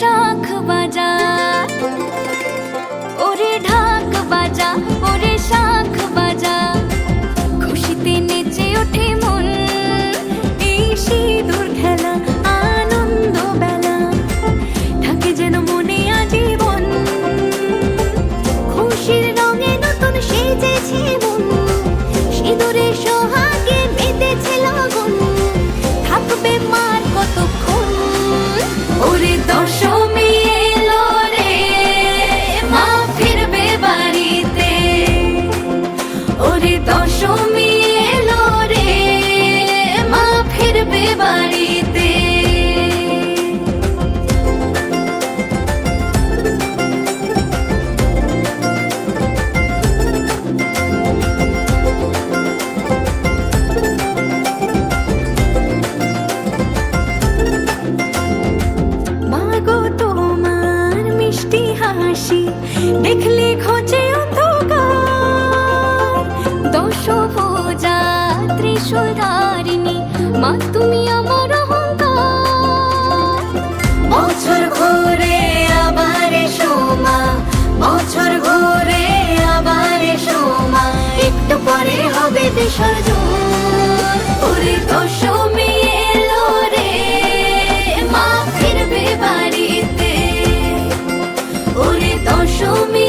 শাখ বাজা, ওরে ঢাক বাজা, ওরে শাখ বাজা। খুশিতে নেচে ওঠে মন, এই সিঁদুর খেলা, আনন্দ বেলা। থাকে যেন মনে আজীবন, খুশির রঙে নতুন সেজেছে মন। সিঁদুরে সোহাগে মেতেছে লগন, থাকবে মার কতক্ষণ? ওরে দর্শক হাসি, দেখলে খোঁজে মা তুমি আমার আবার বছর ঘুরে আবার সোমা একটু পরে হবে বিসর্জন 署名。